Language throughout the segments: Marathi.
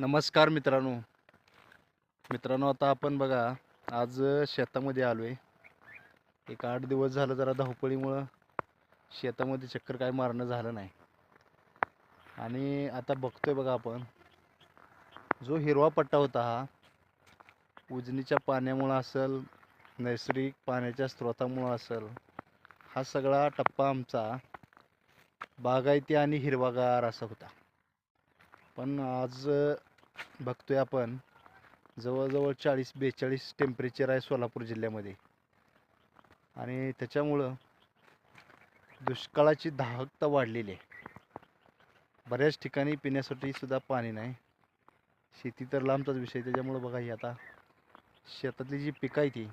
नमस्कार मित्रांनो. मित्रांनो आता आपण बघा आज शेतामध्ये आलो आहे एक आठ दिवस झालं जरा धावपळीमुळं शेतामध्ये चक्कर काय मारणं झालं नाही. आणि आता बघतोय बघा आपण जो हिरवा पट्टा होता हा उजनीच्या पाण्यामुळं असेल नैसर्गिक पाण्याच्या स्रोतामुळं असेल हा सगळा टप्पा आमचा बागायती आणि हिरवागार असा होता. पण आज बघतोय आपण. जवळजवळ चाळीस बेचाळीस टेम्परेचर आहे सोलापूर जिल्ह्यामध्ये. आणि त्याच्यामुळं दुष्काळाची दाहकता वाढलेली आहे. बऱ्याच ठिकाणी पिण्यासाठी सुद्धा पाणी नाही. शेती तर लांबचाच विषय त्याच्यामुळं बघा ही आता शेतातली जी पिकं आहे ती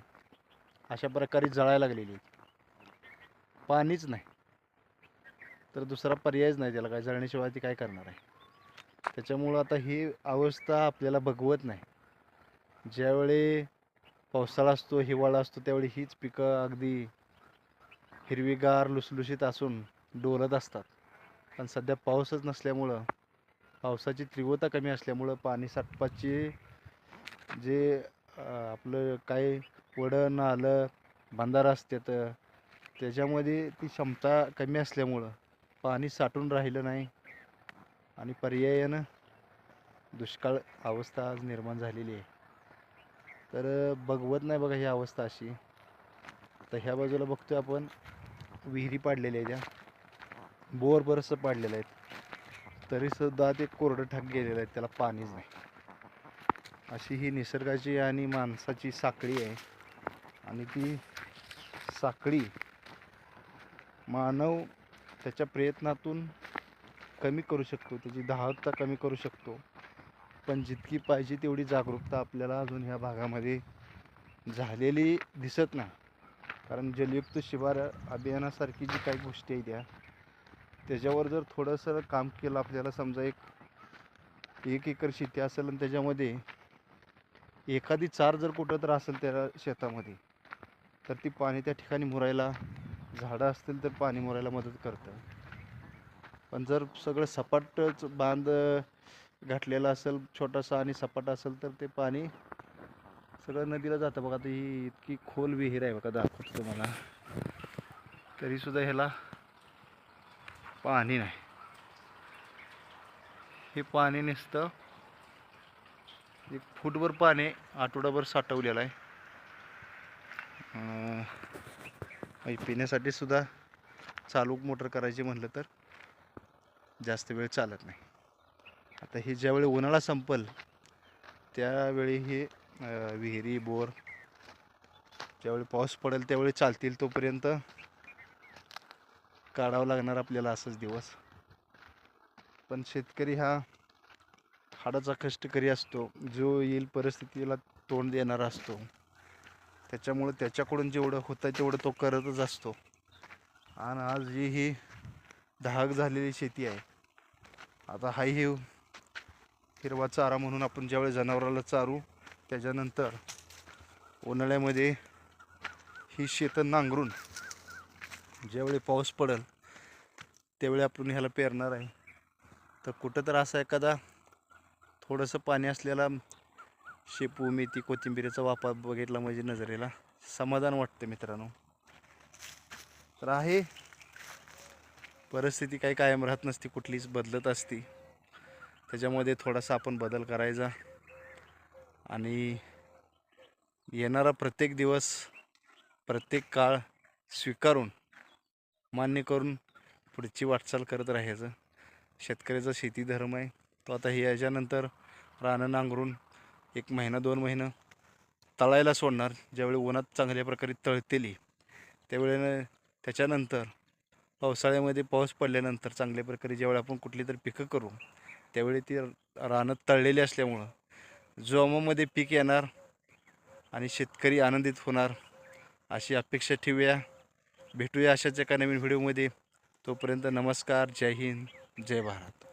अशा प्रकारे जळायला लागलेली पाणीच नाही. तर दुसरा पर्यायच नाही त्याला काय जळण्याशिवाय ती काय करणार आहे? त्याच्यामुळं आता ही अवस्था आपल्याला भगवत नाही. ज्यावेळी पावसाळा असतो हिवाळा असतो त्यावेळी हीच पिकं अगदी हिरवीगार लुसलुशीत असून डोलत असतात. पण सध्या पाऊसच नसल्यामुळं पावसाची तीव्रता कमी असल्यामुळं पाणी साठपाची जे आपलं काही वडं आलं बंधारा असतात त्याच्यामध्ये ती क्षमता कमी असल्यामुळं पाणी साठून राहिलं नाही. आणि पर्यायानं दुष्काळ अवस्था आज निर्माण झालेली आहे. तर बघवत नाही बघा ही अवस्था अशी. तर ह्या बाजूला बघतो आपण विहिरी पाडलेल्या आहेत त्या बोर बरंचसं पाडलेलं आहेत. तरीसुद्धा ते कोरडं ठाक गेलेलं आहे त्याला पाणीच नाही. अशी ही निसर्गाची आणि माणसाची साखळी आहे. आणि ती साखळी मानव त्याच्या प्रयत्नातून कमी करू शकतो त्याची दाहकता कमी करू शकतो. पण जितकी पाहिजे तेवढी जागरूकता आपल्याला अजून ह्या भागामध्ये झालेली दिसत नाही. कारण जलयुक्त शिवार अभियानासारखी जी काही गोष्टी आहेत त्या त्याच्यावर जर थोडंसं काम केलं आपल्याला समजा एक एक एकर शेती असेल आणि त्याच्यामध्ये एखादी चार जर कुठं तर असेल त्या शेतामध्ये तर ती पाणी त्या ठिकाणी मुरायला झाडं असतील तर पाणी मुरायला मदत करतं. पण जर सगळं सपाटच बांध घातलेला असेल छोटासा आणि सपाट असेल तर ते पाणी सगळं नदीला जातं. बघा आता ही इतकी खोल विहीर आहे बघा दाखवतो तुम्हाला. तरीसुद्धा ह्याला पाणी नाही. हे पाणी नुसतं एक फूटभर पाणी आठवडाभर साठवलेलं आहे. पिण्यासाठी सुद्धा चालू मोटर करायची म्हटलं तर. जास्त वेळ चालत नाही. आता हे ज्यावेळी उन्हाळा संपल त्यावेळी हे विहिरी बोर ज्यावेळी पाऊस पडेल त्यावेळी चालतील तोपर्यंत काढावं लागणार आपल्याला असंच दिवस. पण शेतकरी हा हाडाचा कष्टकरी असतो जो येईल परिस्थितीला तोंड देणारा असतो. त्याच्यामुळं त्याच्याकडून जेवढं होतं तेवढं तो करतच असतो. आणि आज ही दहाग झालेली शेती आहे. आता हाय हे हिरवा चारा म्हणून आपण ज्यावेळी जनावराला चारू त्याच्यानंतर उन्हाळ्यामध्ये ही शेतं नांगरून ज्यावेळी पाऊस पडेल त्यावेळी आपण ह्याला पेरणार आहे. तर कुठं तर असा एखादा थोडंसं पाणी असलेला शेपू मेथी कोथिंबीरीचा वापर बघितला म्हणजे नजरेला समाधान वाटतं मित्रांनो. तर आहे परिस्थिती काही कायम राहत नसती कुठलीच बदलत असती. त्याच्यामध्ये थोडासा आपण बदल करायचा. आणि येणारा प्रत्येक दिवस प्रत्येक काळ स्वीकारून मान्य करून पुढची वाटचाल करत राहायचं. शेतकऱ्याचा शेती धर्म आहे. तो आता हे याच्यानंतर रानं नांगरून एक महिना दोन महिनं तळायला सोडणार. ज्यावेळी उन्हात चांगल्या प्रकारे तळतेली त्यावेळेनं त्याच्यानंतर पावसाळ्यामध्ये पाऊस पडल्यानंतर चांगल्या प्रकारे ज्यावेळी आपण कुठली तरी पिकं करू त्यावेळी ती रानं तळलेली असल्यामुळं जोमामध्ये पीक येणार आणि शेतकरी आनंदित होणार अशी अपेक्षा ठेवूया. भेटूया अशाच एका नवीन व्हिडिओमध्ये. तोपर्यंत नमस्कार. जय हिंद. जय भारत.